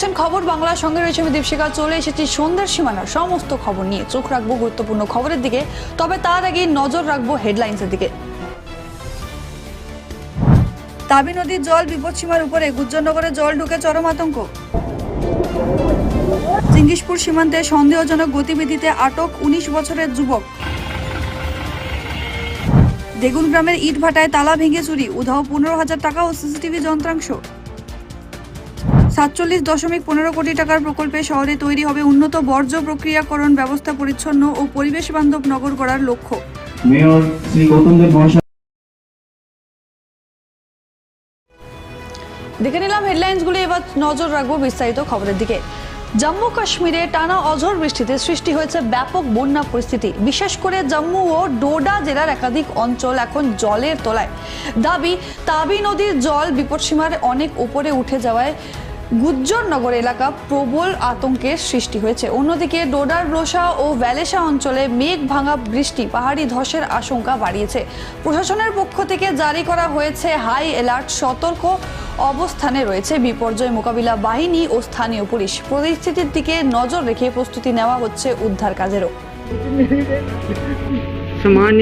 দেখছেন খবর বাংলার সঙ্গে রয়েছে। আমি দীপশিকা চলে এসেছি সন্ধ্যার সীমানার সমস্ত খবর নিয়ে চোখ রাখব গুরুত্বপূর্ণ খবরের দিকে। তবে তার আগে নজর রাখব হেডলাইন্সের দিকে। তাবি নদীর জল বিপদসীমার উপরে গুজ্জরনগরে জল ঢুকে চরম আতঙ্ক। চিঙ্গিসপুর সীমান্তে সন্দেহজনক গতিবিধিতে আটক উনিশ বছরের যুবক। দেগুন গ্রামের ইট ভাটায় তালা ভেঙে চুরি। উধাও পনেরো হাজার টাকা ও সিসিটিভি যন্ত্রাংশ। সাতচল্লিশ দশমিক পনেরো কোটি টাকার প্রকল্পে শহরে তৈরি হবে উন্নত বর্জ্য প্রক্রিয়াকরণ ব্যবস্থা পরিচ্ছন্ন ও পরিবেশ বান্ধব নগর গড়ার লক্ষ্য। মেয়র শ্রী গৌতম দেব দেখে নিলাম হেডলাইন্সগুলি এবার নজর রাখব বিস্তারিত খবরের দিকে। জম্মু কাশ্মীরে টানা অঝড় বৃষ্টিতে সৃষ্টি হয়েছে ব্যাপক বন্যা পরিস্থিতি। বিশেষ করে জম্মু ও ডোডা জেলার একাধিক অঞ্চল এখন জলের তলায়। দাবি তাবি নদীর জল বিপদসীমার অনেক উপরে উঠে যাওয়ায় গুজ্জরনগর এলাকা প্রবল আতঙ্কের সৃষ্টি হয়েছে। অন্যদিকে ডোডার রোসা ও ভ্যালেসা অঞ্চলে মেঘ ভাঙা বৃষ্টি পাহাড়ি ধসের আশঙ্কা বাড়িয়েছে। প্রশাসনের পক্ষ থেকে জারি করা হয়েছে হাই অ্যালার্ট সতর্ক অবস্থানে রয়েছে বিপর্যয় মোকাবিলা বাহিনী ও স্থানীয় পুলিশ। পরিস্থিতির দিকে নজর রেখে প্রস্তুতি নেওয়া হচ্ছে উদ্ধার কাজেরও। सामान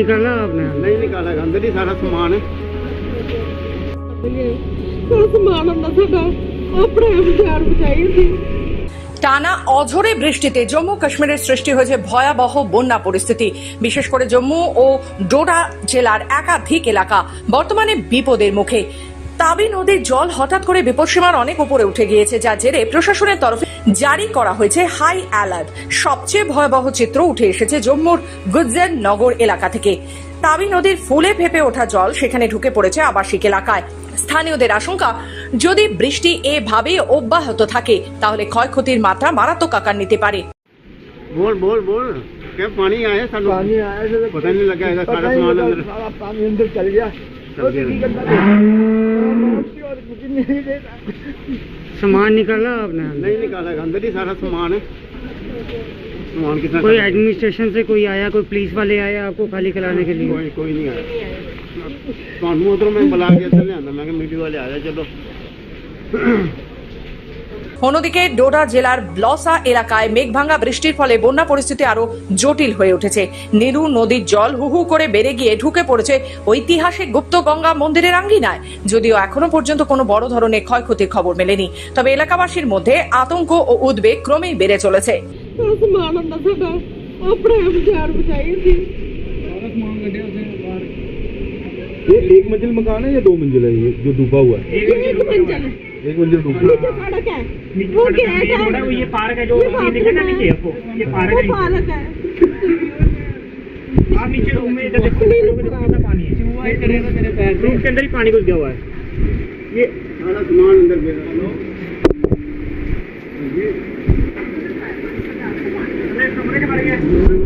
টানা অঝরে বৃষ্টিতে জম্মু কাশ্মীরের সৃষ্টি হয়েছে ভয়াবহ বন্যা পরিস্থিতি। বিশেষ করে জম্মু ও ডোডা জেলার একাধিক এলাকা বর্তমানে বিপদের মুখে। তাবি নদীর জল হঠাৎ করে বিপদসীমার অনেক উপরে উঠে গিয়েছে যা জেরে প্রশাসনের তরফে জারি করা হয়েছে হাই অ্যালার্ট। সবচেয়ে ভয়াবহ চিত্র উঠে এসেছে জম্মুর গুজেন নগর এলাকা থেকে। তাবি নদীর ফুলে ফেপে ওঠা জল সেখানে ঢুকে পড়েছে আবাসিক এলাকায়। স্থানীয়দের আশঙ্কা যদি বৃষ্টি এভাবে অব্যাহত থাকে তাহলে ক্ষয়ক্ষতির মাত্রা মারাত্মক আকার নিতে পারে। बोल बोल बोल क्या पानी आया सालों पानी आया तो पता नहीं लगा ऐसा सारा सामान अंदर सारा पानी अंदर चल गया सामान निकाला आपने नहीं निकाला अंदर ही सारा सामान है सामान कितना कोई एडमिनिस्ट्रेशन से कोई आया कोई पुलिस वाले आया आपको खाली कराने के लिए? कोई कोई नहीं आया। कानून तो मैं बुला के चले आना। मैं मीडिया वाले आ जाए चलो। অন্যদিকে ডোডা জেলার ব্লসা এলাকায় মেঘভাঙ্গা বৃষ্টির ফলে বন্যা পরিস্থিতি আরও জটিল হয়ে উঠেছে। নীরু নদীর জল হুহু করে বেড়ে গিয়ে ঢুকে পড়েছে ঐতিহাসিক গুপ্ত গঙ্গা মন্দিরের আঙ্গিনায়। যদিও এখনও পর্যন্ত কোনো বড় ধরনের ক্ষয়ক্ষতির খবর মেলেনি তবে এলাকাবাসীর মধ্যে আতঙ্ক ও উদ্বেগ ক্রমেই বেড়ে চলেছে। एक मिनट रुको ये जो सड़क है वो गेट है वो ये पार्क है जो ये दिखा ना नीचे आपको ये पार्क है पार्क है। आप नीचे रूम में इधर देखो कितना पानी है। चूहा इधर है मेरे पैर रूम के अंदर ही पानी घुस गया हुआ है। ये सारा सामान अंदर भेजा लो कमरे के बारे में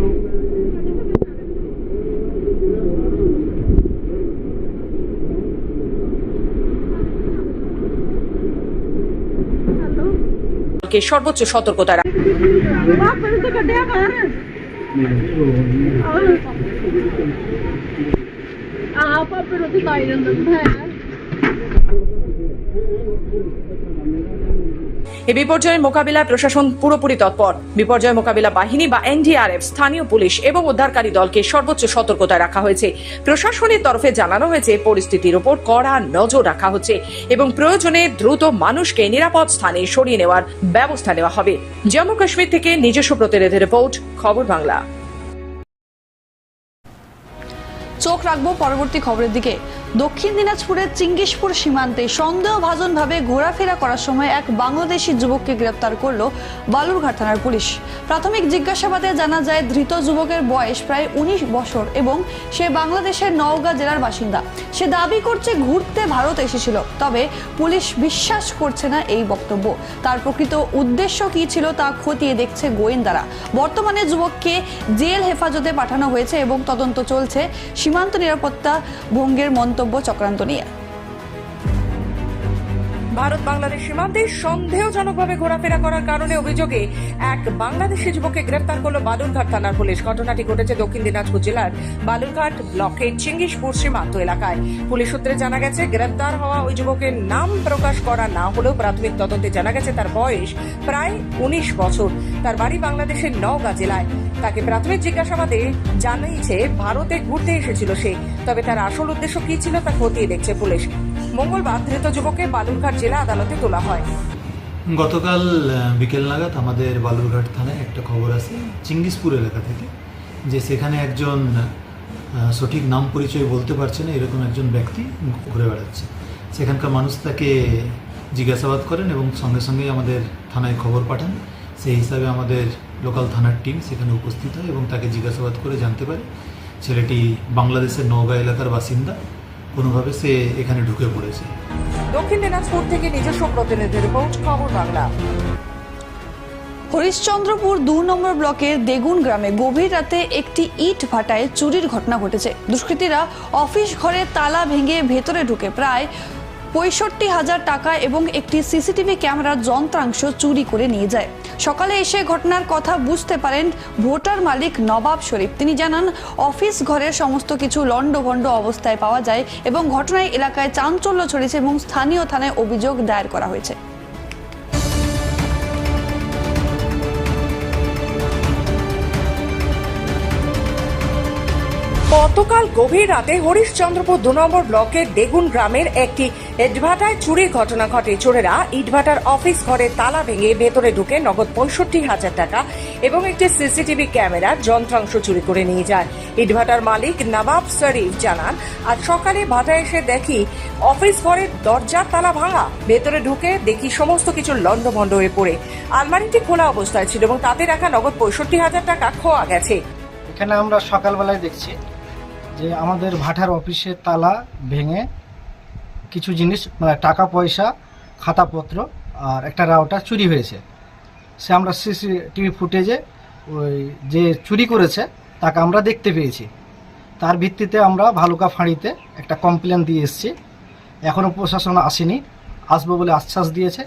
সম্পর্কে সর্বোচ্চ সতর্কতা রাখা এ বিপর্যয়ের মোকাবিলায় প্রশাসন পুরোপুরি তৎপর। বিপর্যয় মোকাবিলা বাহিনী বা এনডিআরএফ, স্থানীয় পুলিশ এবং উদ্ধারকারী দলকে সর্বোচ্চ সতর্কতায় রাখা হয়েছে। প্রশাসনের তরফে জানানো হয়েছে, পরিস্থিতির উপর কড়া নজর রাখা হচ্ছে এবং প্রয়োজনে দ্রুত মানুষকে নিরাপদ স্থানে সরিয়ে নেওয়ার ব্যবস্থা নেওয়া হবে। জম্মু কাশ্মীর থেকে নিজস্ব প্রতিনিধি রিপোর্ট, খবর বাংলা। চোখ রাখব পরবর্তী খবরের দিকে। দক্ষিণ দিনাজপুরের চিঙ্গিসপুর সীমান্তে সন্দেহভাজনভাবে ঘোরাফেরা করার সময় এক বাংলাদেশি যুবককে গ্রেপ্তার করল বালুরঘাট থানার পুলিশ। প্রাথমিক জিজ্ঞাসাবাদে জানা যায়, ধৃত যুবকের বয়স প্রায় উনিশ বছর এবং সে বাংলাদেশের নওগাঁ জেলার বাসিন্দা। সে দাবি করছে, ঘুরতে ভারত এসেছিল, তবে পুলিশ বিশ্বাস করছে না এই বক্তব্য। তার প্রকৃত উদ্দেশ্য কি ছিল তা খতিয়ে দেখছে গোয়েন্দারা। বর্তমানে যুবককে জেল হেফাজতে পাঠানো হয়েছে এবং তদন্ত চলছে। সীমান্ত নিরাপত্তা ভঙ্গের মন্তব্য চক্রান্ত নিয়ে। ভারত বাংলাদেশ সীমান্তে সন্দেহজনকভাবে ঘোরাফেরা করার কারণে অভিযোগে এক বাংলাদেশি যুবককে গ্রেফতার করল বালুরঘাট থানার পুলিশ। ঘটনাটি ঘটেছে দক্ষিণ দিনাজপুর জেলার বালুরঘাট ব্লকের চিঙ্গিসপুর সীমান্ত এলাকায়। পুলিশ সূত্রে জানা গেছে গ্রেফতার হওয়া ওই যুবকের নাম প্রকাশ করা না হলেও প্রাথমিক তদন্তে জানা গেছে তার বয়স প্রায় উনিশ বছর। তার বাড়ি বাংলাদেশের নওগাঁ জেলায়। তাকে প্রাথমিক জিজ্ঞাসাবাদে জানিয়েছে, ভারতে ঘুরতে এসেছিল সে। তবে তার আসল উদ্দেশ্য কি ছিল তা খতিয়ে দেখছে পুলিশ। মঙ্গলবার ধৃত যুবককে বালুরঘাট জেলা আদালতে তোলা হয়। গতকাল বিকেল নাগাদ আমাদের বালুরঘাট থানায় একটা খবর আছে চিঙ্গিসপুর এলাকা থেকে, যে সেখানে একজন সঠিক নাম পরিচয় বলতে পারছে না, এরকম একজন ব্যক্তি ঘুরে বেড়াচ্ছে। সেখানকার মানুষ তাকে জিজ্ঞাসাবাদ করেন এবং সঙ্গে সঙ্গেই আমাদের থানায় খবর পাঠান। সেই হিসাবে আমাদের লোকাল থানার টিম সেখানে উপস্থিত হয় এবং তাকে জিজ্ঞাসাবাদ করে জানতে পারে। ছেলেটি বাংলাদেশের নওগাঁ এলাকার বাসিন্দা। কোনোভাবে সে এখানে ঢুকে পড়েছে। দক্ষিণ দিনাজপুর থেকে নিজস্ব প্রতিনিধির রিপোর্ট, খবর বাংলা। হরিশ্চন্দ্রপুর দু নম্বর ব্লকের দেগুন গ্রামে গভীর রাতে একটি ইট ভাটায় চুরির ঘটনা ঘটেছে। দুষ্কৃতীরা অফিস ঘরে তালা ভেঙে ভেতরে ঢুকে প্রায় পঁয়ষট্টি হাজার টাকা এবং একটি সিসিটিভি ক্যামেরার যন্ত্রাংশ চুরি করে নিয়ে যায়। সকালে এসে ঘটনার কথা বুঝতে পারেন ভোটার মালিক নবাব শরীফ। তিনি জানান, অফিস ঘরের সমস্ত কিছু লণ্ডভণ্ড অবস্থায় পাওয়া যায় এবং ঘটনায় এলাকায় চাঞ্চল্য ছড়িয়েছে এবং স্থানীয় থানায় অভিযোগ দায়ের করা হয়েছে। গতকাল গভীর রাতে হরিশচন্দ্রপুর দু নম্বর ব্লকের দেগুন গ্রামের একটি ইটভাটায় চুরির ঘটনা ঘটে। চোরেরা ইটভাটার অফিস ঘরে তালা ভেঙে ভেতরে ঢুকে নগদ পঁয়ষট্টি হাজার টাকা এবং একটি সিসিটিভি ক্যামেরার যন্ত্রাংশ চুরি করে নিয়ে যায়। ইটভাটার মালিক নবাব শরীফ জানান, আজ সকালে ভাটায় এসে দেখি অফিস ঘরের দরজার তালা ভাঙা। ভেতরে ঢুকে দেখি সমস্ত কিছু লণ্ডভণ্ড হয়ে পড়ে। আলমারিটি খোলা অবস্থায় ছিল এবং তাতে রাখা নগদ পঁয়ষট্টি হাজার টাকা খোয়া গেছে। এখানে আমরা সকালবেলায় দেখছি যে আমাদের ভাটার অফিসের তালা ভেঙে কিছু জিনিস মানে টাকা পয়সা, খাতাপত্র আর একটা রাউটার চুরি হয়েছে। সে আমরা সিসিটিভি ফুটেজে ওই যে চুরি করেছে, তাকে আমরা দেখতে পেয়েছি। তার ভিত্তিতে আমরা ভালুকা ফাঁড়িতে একটা কমপ্লেন দিয়ে এসেছি। এখনও প্রশাসন আসেনি। আসব বলে আশ্বাস দিয়েছে।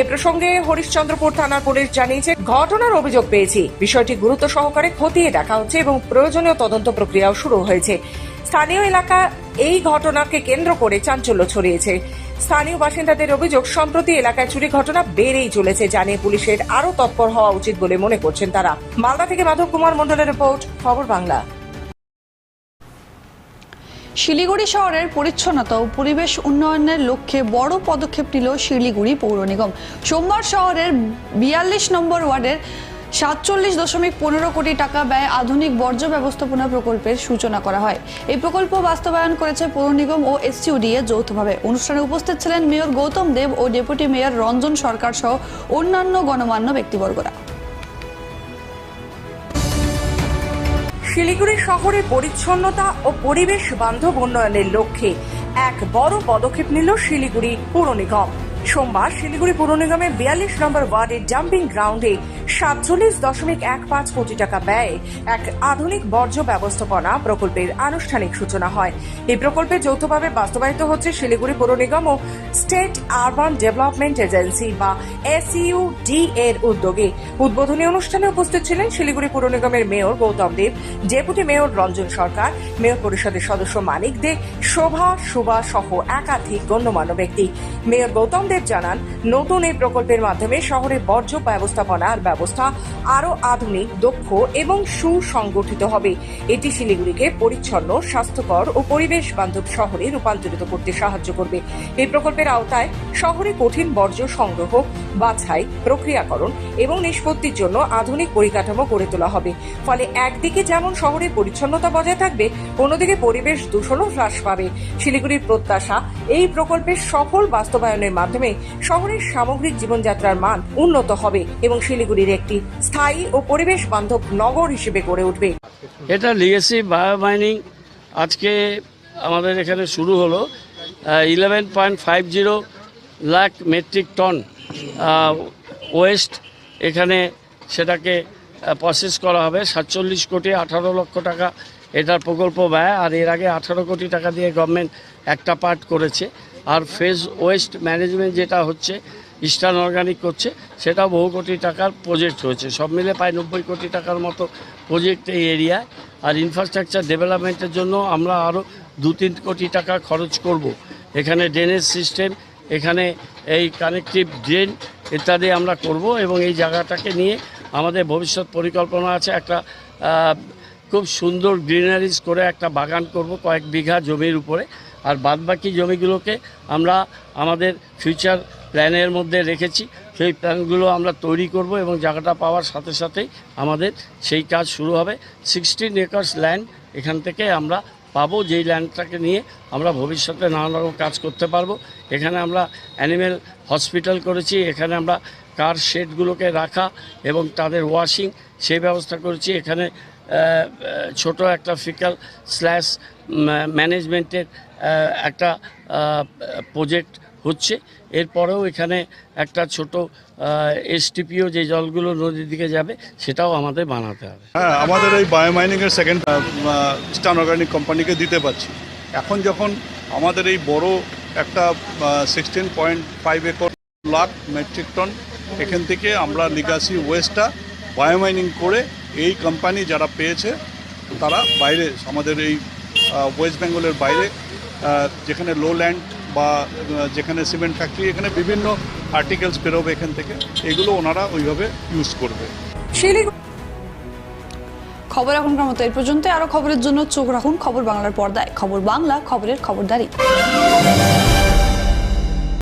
এ প্রসঙ্গে হরিশ্চন্দ্রপুর থানার পুলিশ জানিয়েছে, ঘটনার অভিযোগ পেয়েছি। বিষয়টি গুরুত্ব সহকারে খতিয়ে দেখা হচ্ছে এবং প্রয়োজনীয় তদন্ত প্রক্রিয়াও শুরু হয়েছে। স্থানীয় এলাকা এই ঘটনাকে কেন্দ্র করে চাঞ্চল্য ছড়িয়েছে। স্থানীয় বাসিন্দাদের অভিযোগ, সম্প্রতি এলাকায় চুরি ঘটনা বেড়েই চলেছে, জানিয়ে পুলিশের আরও তৎপর হওয়া উচিত বলে মনে করছেন তারা। মালদা থেকে মাধব কুমার মন্ডলের রিপোর্ট, খবর বাংলা। শিলিগুড়ি শহরের পরিচ্ছন্নতা ও পরিবেশ উন্নয়নের লক্ষ্যে বড় পদক্ষেপ নিল শিলিগুড়ি পৌর নিগম। সোমবার শহরের বিয়াল্লিশ নম্বর ওয়ার্ডের সাতচল্লিশ দশমিক পনেরো কোটি টাকা ব্যয় আধুনিক বর্জ্য ব্যবস্থাপনা প্রকল্পের সূচনা করা হয়। এই প্রকল্প বাস্তবায়ন করেছে পৌর নিগম ও এসটিউডিএ যৌথভাবে। অনুষ্ঠানে উপস্থিত ছিলেন মেয়র গৌতম দেব ও ডেপুটি মেয়র রঞ্জন সরকার সহ অন্যান্য গণমান্য ব্যক্তিবর্গরা। শিলিগুড়ি শহরে পরিচ্ছন্নতা ও পরিবেশ বান্ধব উন্নয়নের লক্ষ্যে এক বড় পদক্ষেপ নিল শিলিগুড়ি পৌর নিগম। সোমবার শিলিগুড়ি পৌর নিগমের বিয়াল্লিশ নম্বর ওয়ার্ডের জাম্পিং গ্রাউন্ডে সাতচল্লিশ দশমিক এক পাঁচ কোটি টাকা ব্যয়ে এক আধুনিক বর্জ্য ব্যবস্থাপনা প্রকল্পের আনুষ্ঠানিক সূচনা হয়। এই প্রকল্পে যৌথভাবে বাস্তবায়িত হচ্ছে শিলিগুড়ি পৌর নিগম ও স্টেট আরবান ডেভেলপমেন্ট এজেন্সি বা এসইউ ডি এর উদ্যোগে। উদ্বোধনী অনুষ্ঠানে উপস্থিত ছিলেন শিলিগুড়ি পৌর নিগমের mayor Gautam Deb, deputy mayor Ranjan Sarkar, mayor পরিষদের সদস্য মানিক দে, শোভা, সুভা সহ একাধিক গণ্যমান্য ব্যক্তি। মেয়র গৌতম দেব জানান, নতুন এই প্রকল্পের মাধ্যমে শহরে বর্জ্য ব্যবস্থাপনার ব্যবস্থা আরও আধুনিক, দক্ষ এবং সুসংগঠিত হবে। এটি শিলিগুড়িকে পরিচ্ছন্ন, স্বাস্থ্যকর ও পরিবেশ বান্ধব শহরে রূপান্তরিত করতে সাহায্য করবে। এই প্রকল্পের আওতায় শহরে কঠিন বর্জ্য সংগ্রহ, বাছাই, প্রক্রিয়াকরণ এবং নিষ্পত্তির জন্য আধুনিক পরিকাঠামো গড়ে তোলা হবে। ফলে একদিকে যেমন শহরে পরিচ্ছন্নতা বজায় থাকবে, অন্যদিকে পরিবেশ দূষণও হ্রাস পাবে। শিলিগুড়ির প্রত্যাশা, এই প্রকল্পের সফল বাস্তবায়নের মাধ্যমে শহরের সামগ্রিক জীবনযাত্রার মান উন্নত হবে এবং শিলিগুড়ির একটি স্থায়ী ও পরিবেশ বান্ধব নগর হিসেবে গড়ে উঠবে। এটা লিগেসি বায়োমাইনিং আজকে আমাদের এখানে শুরু হলো। Eleven point five zero lakh metric ton waste এখানে সেটাকে প্রসেস করা হবে। সাতচল্লিশ কোটি আঠারো লক্ষ টাকা এটার প্রকল্প ব্যয়, আর এর আগে আঠারো কোটি টাকা দিয়ে গভর্নমেন্ট একটা পার্ট করেছে। আর ফেজ ওয়েস্ট ম্যানেজমেন্ট যেটা হচ্ছে ইস্টার্ন অর্গানিক করছে সেটা বহু কোটি টাকার প্রজেক্ট হয়েছে। সব মিলে প্রায় নব্বই কোটি টাকার মতো প্রজেক্ট এই এরিয়ায় আর ইনফ্রাস্ট্রাকচার ডেভেলপমেন্টের জন্য আমরা আরও দু তিন কোটি টাকা খরচ করব। এখানে ড্রেনেজ সিস্টেম এখানে এই কানেকটিভ ড্রেন ইত্যাদি আমরা করব এবং এই জায়গাটাকে নিয়ে আমাদের ভবিষ্যৎ পরিকল্পনা আছে একটা খুব সুন্দর গ্রিনারিজ করে একটা বাগান করব কয়েক বিঘা জমির উপরে। আর বাদবাকি জমিগুলোকে আমরা আমাদের ফিউচার প্ল্যানের মধ্যে রেখেছি, সেই প্ল্যানগুলো আমরা তৈরি করব এবং জায়গাটা পাওয়ার সাথে সাথেই আমাদের সেই কাজ শুরু হবে। সিক্সটিন একর্স ল্যান্ড এখান থেকে আমরা পাবো, যেই ল্যান্ডটাকে নিয়ে আমরা ভবিষ্যতে নানা রকম কাজ করতে পারব। এখানে আমরা অ্যানিম্যাল হসপিটাল করেছি, এখানে আমরা কার শেডগুলোকে রাখা এবং তাদের ওয়াশিং সেই ব্যবস্থা করেছি। এখানে ছোট একটা ফিকাল স্ল্যাশ ম্যানেজমেন্টের একটা প্রজেক্ট হচ্ছে। এরপরেও এখানে একটা ছোট এসটিপিও যে জলগুলো নদীর দিকে যাবে, সেটাও আমাদের বানাতে হবে। হ্যাঁ আমাদের এই বায়োমাইনিংয়ের সেকেন্ড স্টান অর্গানিক কোম্পানিকে দিতে পারছি। এখন যখন আমাদের এই বড় একটা sixteen point five acre lakh metric ton এখান থেকে আমরা লিগাসি ওয়েস্টটা বায়োমাইনিং করে এই কোম্পানি যারা পেয়েছে, তারা বাইরে, আমাদের এই ওয়েস্ট বেঙ্গলের বাইরে যেখানে লো ল্যান্ড বা যেখানে সিমেন্ট ফ্যাক্টরি এখানে বিভিন্ন আর্টিকেলস বেরোবে এখান থেকে। এগুলো ওনারা ওইভাবে ইউজ করবে। খবর এখনকার মতো এই পর্যন্ত আরও খবরের জন্য চোখ রাখুন খবর বাংলার পর্দায়। খবর বাংলা, খবরের খবরদারি।